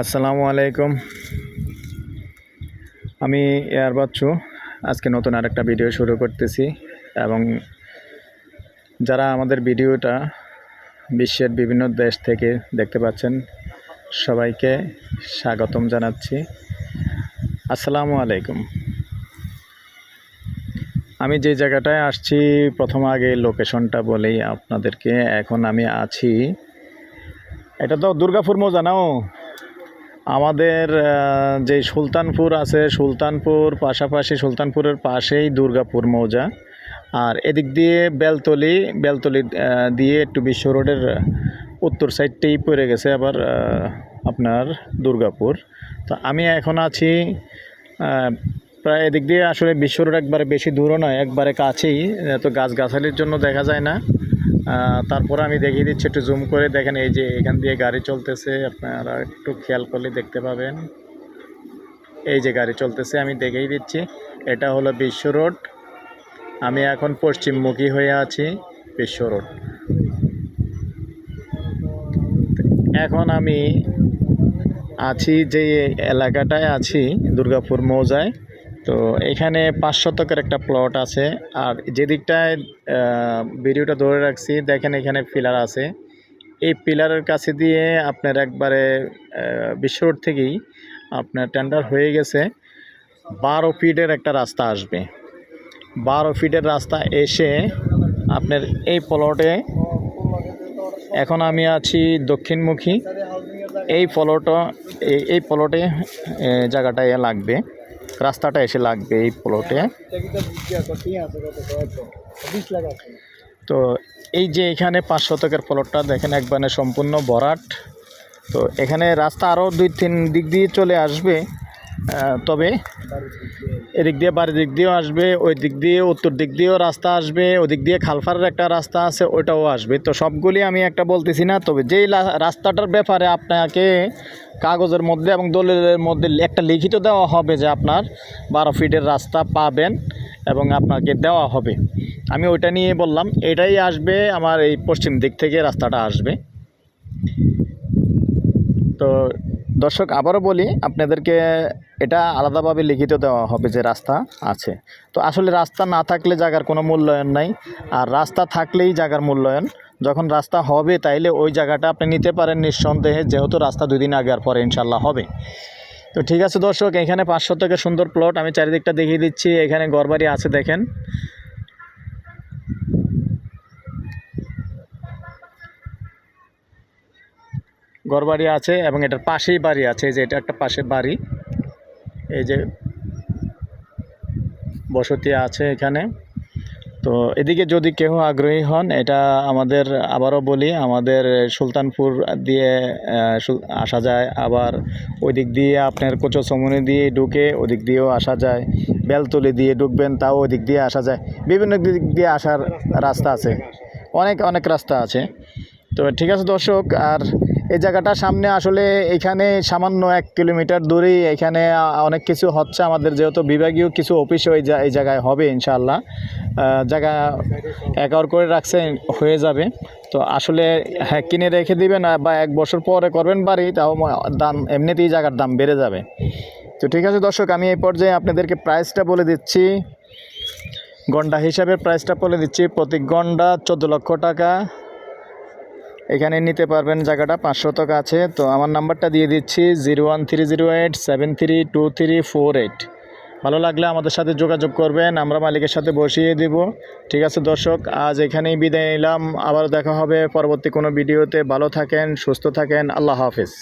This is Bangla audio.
আসসালামু আলাইকুম। আমি এয়ার বাচ্চু। আজকে নতুন আরেকটা ভিডিও শুরু করতেছি এবং যারা আমাদের ভিডিওটা বিশ্বের বিভিন্ন দেশ থেকে দেখতে পাচ্ছেন, সবাইকে স্বাগতম জানাচ্ছি। আসসালামু আলাইকুম। আমি যে জায়গাটায় আসছি, প্রথম আগে লোকেশনটা বলেই আপনাদেরকে, এখন আমি আছি। এটা তো দুর্গাপুর মৌজা নাও আমাদের যে সুলতানপুর আছে, সুলতানপুর পাশাপাশি সুলতানপুরের পাশেই দুর্গাপুর মৌজা। আর এদিক দিয়ে বেলতলি বেলতলি দিয়ে একটু বিশ্ব রোডের উত্তর সাইডটাই পড়ে গেছে আবার আপনার দুর্গাপুর। তো আমি এখন আছি প্রায় এদিক দিয়ে আসলে বিশ্ব রোড একবারে বেশি দূরও নয়, একবারে কাছেই। তো গাছগাছালির জন্য দেখা যায় না। তারপরে আমি দেখিয়ে দিচ্ছি, একটু জুম করে দেখেন, এই যে এখান দিয়ে গাড়ি চলতেছে, আপনারা একটু খেয়াল করলে দেখতে পাবেন। এই যে গাড়ি চলতেছে, আমি দেখেই দিচ্ছি, এটা হলো বিশ্ব রোড। আমি এখন পশ্চিমমুখী হয়ে আছি, বিশ্ব রোড। এখন আমি আছি যে এলাকাটায় আছি, দুর্গাপুর মৌজায়। তো এখানে পাঁচ শতকের একটা প্লট আছে। আর যেদিকটায় ভিডিওটা ধরে রাখছি দেখেন এখানে পিলার আছে। এই পিলারের কাছে দিয়ে আপনার একবারে আহ, বিশ্ব রোড থেকেই আপনার টেন্ডার হয়ে গেছে। বারো ফিটের একটা রাস্তা আসবে। বারো ফিটের রাস্তা এসে আপনার এই প্লটে এখন আমি আছি দক্ষিণমুখী। এই প্লটও এই- প্লটে জায়গাটায় লাগবে। রাস্তাটা এসে লাগবে এই প্লটে তো এই যে এখানে পাঁচ শতকের প্লটটা দেখেন একবারে সম্পূর্ণ ভরাট। তো এখানে রাস্তা আরও দুই তিন দিক দিয়ে চলে আসবে। তবে এদিক দিয়ে বাড়ির দিক দিয়েও আসবে, ওই দিক দিয়ে উত্তর দিক দিয়েও রাস্তা আসবে, ওদিক দিয়ে খালফারের একটা রাস্তা আছে, ওইটাও আসবে। তো সবগুলি আমি একটা বলতেছি না, তবে যেই রাস্তাটার ব্যাপারে আপনাকে কাগজের মধ্যে এবং দলিলের মধ্যে একটা লিখিত দেওয়া হবে যে আপনার বারো ফিটের রাস্তা পাবেন এবং আপনাকে দেওয়া হবে। আমি ওইটা নিয়ে বললাম, এটাই আসবে, আমার এই পশ্চিম দিক থেকে রাস্তাটা আসবে। তো দর্শক, আবারও বলি, আপনাদেরকে এটা আলাদাভাবে লিখিত দেওয়া হবে যে রাস্তা আছে। তো আসলে রাস্তা না থাকলে জায়গার কোনো মূল্যায়ন নাই। আর রাস্তা থাকলেই জায়গার মূল্যায়ন। যখন রাস্তা হবে, তাইলে ওই জায়গাটা আপনি নিতে পারেন নিঃসন্দেহে, যেহেতু রাস্তা দুদিন আগে আর পরে ইনশাল্লাহ হবে। তো ঠিক আছে দর্শক, এখানে পাঁচশো থেকে সুন্দর প্লট আমি চারিদিকটা দেখিয়ে দিচ্ছি। এখানে ঘরবাড়ি আছে, দেখেন। ঘরবাড়ি আছে এবং এটার পাশেই বাড়ি আছে, এই যে এটা একটা পাশে বাড়ি। এই যে বসতি আছে এখানে। তো এদিকে যদি কেউ আগ্রহী হন, এটা আমাদের আবারও বলি, আমাদের সুলতানপুর দিয়ে আসা যায়। আবার ওই দিক দিয়ে আপনার কোচো সমনি দিয়ে ঢুকে ওদিক দিয়েও আসা যায়। বেলতলি দিয়ে ঢুকবেন, তাও ওদিক দিয়ে আসা যায়। বিভিন্ন দিক দিয়ে আসার রাস্তা আছে। অনেক অনেক রাস্তা আছে। তো ঠিক আছে দর্শক, আর এই জায়গাটা সামনে আসলে এখানে সামান্য এক কিলোমিটার দূরেই এখানে অনেক কিছু হচ্ছে। আমাদের যেহেতু বিভাগীয় কিছু অফিসও ওই এই জায়গায় হবে ইনশাআল্লাহ। আহ, জায়গা অ্যাকাউর করে রাখছে হয়ে যাবে। তো আসলে হ্যাঁ কিনে রেখে দিবেন বা এক বছর পরে করবেন বাড়ি তাও দাম এমনিতেই জায়গার দাম বেড়ে যাবে। তো ঠিক আছে দর্শক আমি এই পর্যায়ে আপনাদেরকে প্রাইসটা বলে দিচ্ছি। গন্ডা হিসাবে প্রাইসটা বলে দিচ্ছি। প্রতি গন্ডা চোদ্দ লক্ষ টাকা। এখানে নিতে পারবেন জায়গাটা পাঁচশো টাকা আছে। তো আমার নাম্বারটা দিয়ে দিচ্ছি zero one three zero eight, seven three two three four eight. ভালো লাগলে আমাদের সাথে যোগাযোগ করবেন, আমরা মালিকের সাথে বসিয়ে দিব। ঠিক আছে দর্শক, আজ এখানেই বিদায় নিলাম। আবার দেখা হবে পরবর্তী কোনো ভিডিওতে। ভালো থাকেন, সুস্থ থাকেন, আল্লাহ হাফিজ।